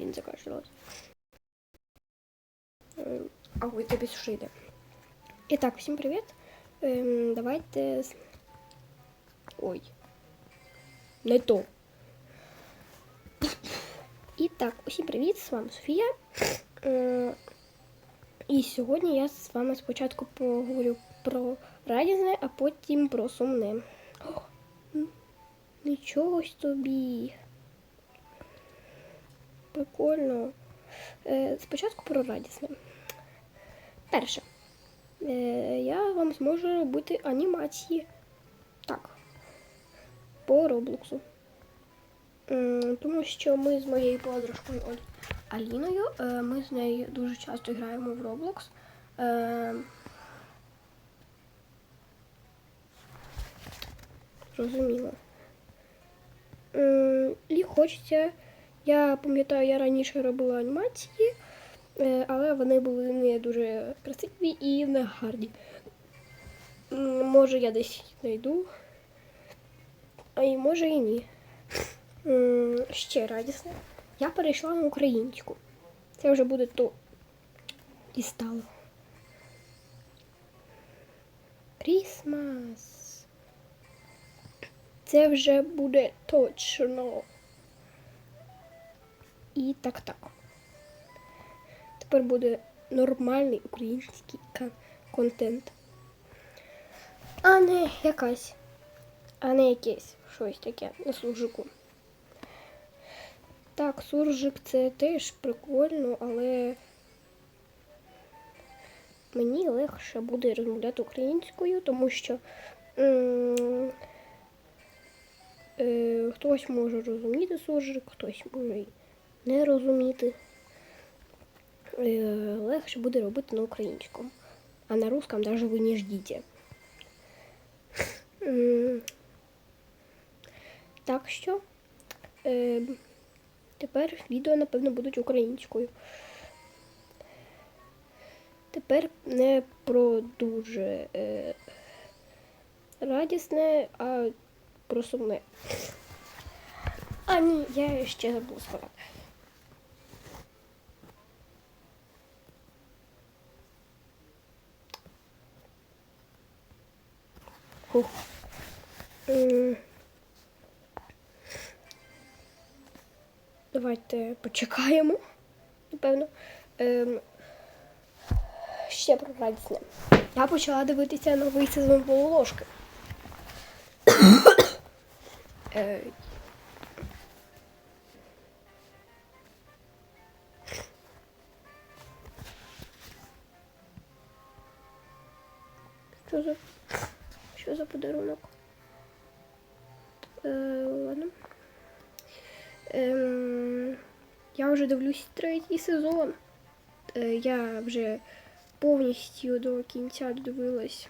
блін, закашлялась. Ем, А, ой, тобі суши йде. І так, всім привіт. Ем, давайте. Ой. Не то. І так, усім привіт, з вами Софія. Е, І сьогодні я з вами спочатку поговорю про радісне, а потім про сумне. О, Нічого собі. Прикольно. Е, Спочатку про радісне. Перше. Е, Я вам зможу робити анімації. Так. По Роблоксу. Тому що ми з моєю подружкою Аліною, е, ми з нею дуже часто граємо в Roblox. Зрозуміло. І хочеться. Я пам'ятаю, я раніше робила анімації, е, але вони були не дуже красиві і не гарні. Може, я десь знайду, а і може і ні. Ще радісне. Я перейшла на українську. Це вже буде то і стало. Крісмас. Це вже буде точно. І так так. Тепер буде нормальний український кон- контент. А не якась. А не якесь щось таке на суржику. Так, суржик це теж прикольно, але мені легше буде розмовляти українською, тому що е, хтось може розуміти суржик, хтось може не розуміти. Е, легше буде робити на українському, а на русском даже ви не ждіть. Так що е, тепер відео, напевно, будуть українською. Тепер не про дуже е, радісне, а про сумне. А ні, я ще забула сказати. Хух. Давайте почекаємо, напевно. Ем, ще про радісне. Я почала дивитися новий сезон полуложки. Е, Що за, що за подарунок? Е, ладно. Ем, я вже дивлюсь третій сезон. Е, я вже повністю до кінця додивилась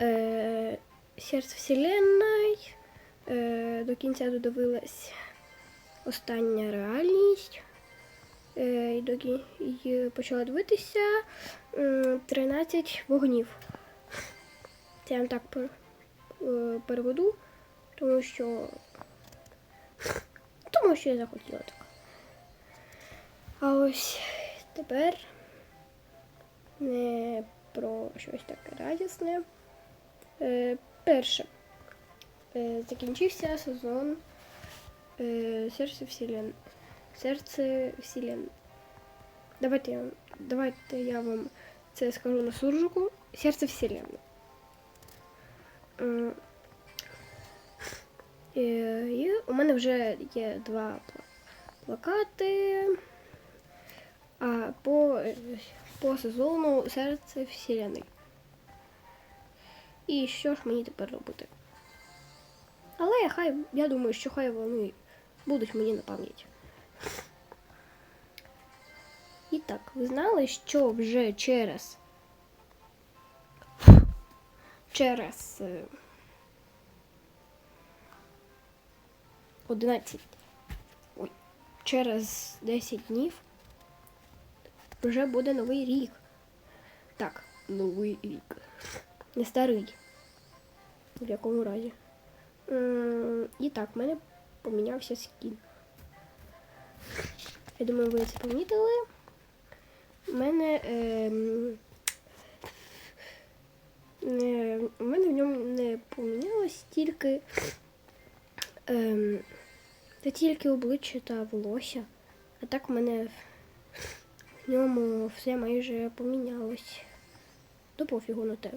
е, Серце Вселенної. Е, до кінця додивилась Остання реальність. Е, і почала дивитися 13 вогнів. Це я вам так е, переведу, тому що. Тому що я захотіла так. А ось тепер не про щось таке радісне. Е, перше. Е, закінчився сезон Серце Вселен. Серце Вселен. Давайте я вам це скажу на суржику. Серце Вселенной. Е, І у мене вже є два плакати. А по, по сезону серце Вселеної. І що ж мені тепер робити? Але хай, я думаю, що хай вони будуть мені на пам'ять. І так, ви знали, що вже через через е, 11 ой, через 10 днів вже буде новий рік. Так, новий рік. Не старий. В якому разі. І так, в мене помінявся скін. Я думаю, ви це помітили. У мене. ем, не, у мене в ньому не помінялось тільки. Ем, це тільки обличчя та волосся. А так у мене в ньому все майже помінялось. До пофігу на те.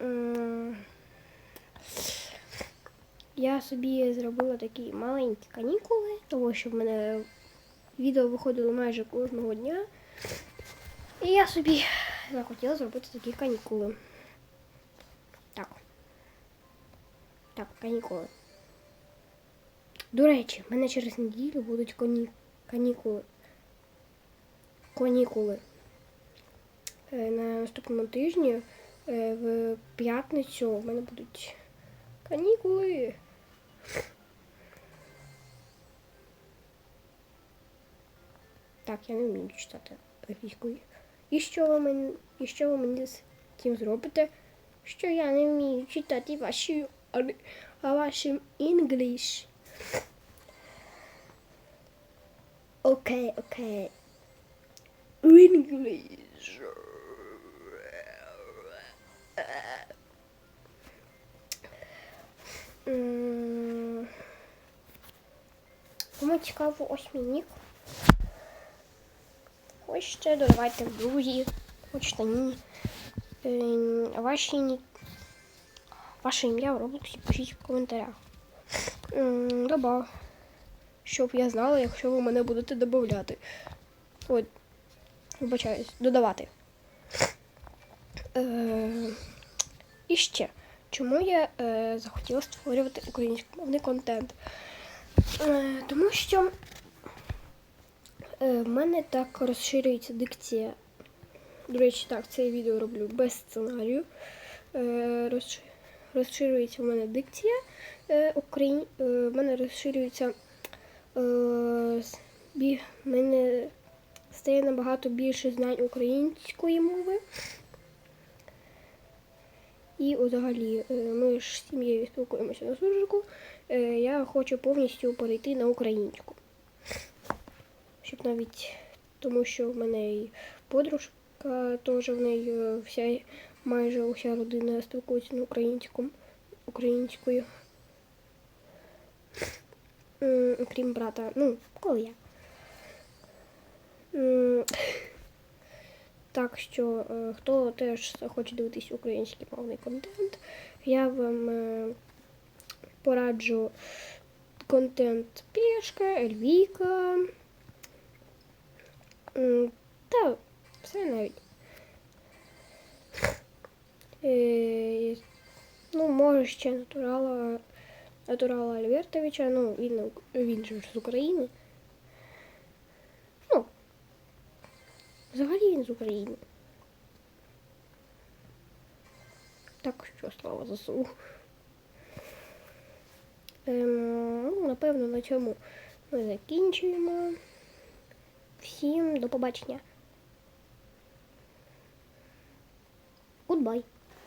Ем, Я собі зробила такі маленькі канікули, тому що в мене відео виходило майже кожного дня. І я собі захотіла зробити такі канікули. Так. Так, канікули. До речі, в мене через неділю будуть коні... канікули. Канікули. Е, На наступному тижні е, в п'ятницю в мене будуть канікули. Так, я не вмію читати російською. І що ви мені, і що ви мені з цим зробите? Що я не вмію читати ваші, вашим English. Окей, окей. English. М, Кому цікаво ось мій нік. Хочете, додавайте в друзі, хочете ні. Ваші, ні- ваше ім'я в Роблоксі пишіть в коментарях. Добав. Щоб я знала, якщо ви мене будете додавати. От, вибачаюсь, додавати. Е, і ще, чому я е, захотіла створювати українськомовний контент? Е, тому що в мене так розширюється дикція. До речі, так, це я відео роблю без сценарію. Е, розш- розширюється в мене дикція. Е, Україн... е, в мене розширюється. Е, в мене стає набагато більше знань української мови. І взагалі, ми ж з сім'єю спілкуємося на суржику. Я хочу повністю перейти на українську. Щоб навіть тому, що в мене і подружка теж в неї вся майже уся родина спілкується на українському українською. Крім брата, ну, коли я. Так що, е, хто теж хоче дивитись український мовний контент, я вам е, пораджу контент Пішка, Ельвіка. Та все навіть. Ну, може ще натурала, натурала Альбертовича, ну, він, він же з України. Ну, взагалі він з України. Так що слава ЗСУ. Ем, ну, напевно, на цьому ми закінчуємо. Всім до побачення. Goodbye.